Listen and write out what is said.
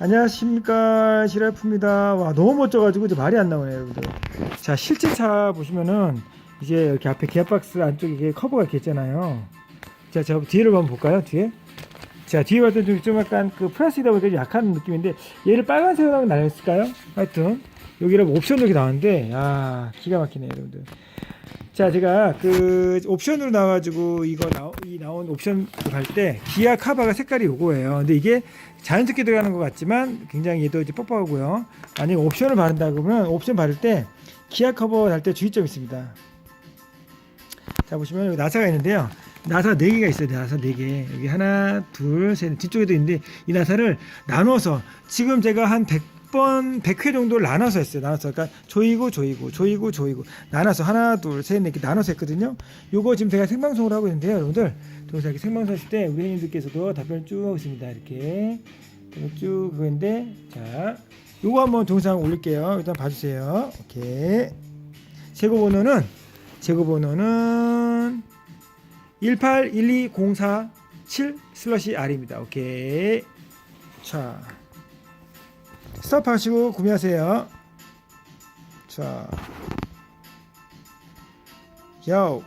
안녕하십니까 시라프입니다. 와 너무 멋져가지고 이제 말이 안 나오네요 여러분들. 자 실제 차 보시면은 이제 이렇게 앞에 기아박스 안쪽에 이게 커버가 이렇게 있잖아요. 자, 저 뒤를 한번 볼까요? 뒤에. 자 뒤에 봤더니 좀, 좀 약간 그 플라스틱이다 보니까 좀 약한 느낌인데 얘를 빨간색으로 하면 나을까요? 하여튼 여기를 옵션으로 이렇게 나왔는데 아 기가 막히네요 여러분들. 자 제가 그 옵션으로 나와가지고 이거 나, 이 나온 옵션 갈때 기아 카바가 색깔이 요거예요. 근데 이게 자연스럽게 들어가는 것 같지만 굉장히 얘도 이제 뻑뻑하고요. 만약에 옵션을 바른다 그러면 옵션 바를 때 기아 커버 달때 주의점이 있습니다. 자 보시면 여기 나사가 있는데요. 나사 4개가 있어요. 나사 4개. 여기 하나, 둘, 셋. 뒤쪽에도 있는데 이 나사를 나눠서 지금 제가 한 100 번, 100회 정도를 나눠서 했어요. 나눠서. 그러니까 조이고 조이고 조이고 조이고 나눠서 하나, 둘, 셋, 넷 이렇게 나눠서 했거든요. 요거 지금 제가 생방송을 하고 있는데요. 여러분들 동영상 이렇게 생방송 하실 때 우리 형님들께서도 답변을 쭉 하고 있습니다. 이렇게 쭉 그거인데 자 요거 한번 동영상 올릴게요. 일단 봐주세요. 오케이. 재고 번호는 재고 번호는 1812047 슬러시 R입니다. 오케이. 자. 스탑 하시고 구매하세요. 자. 요.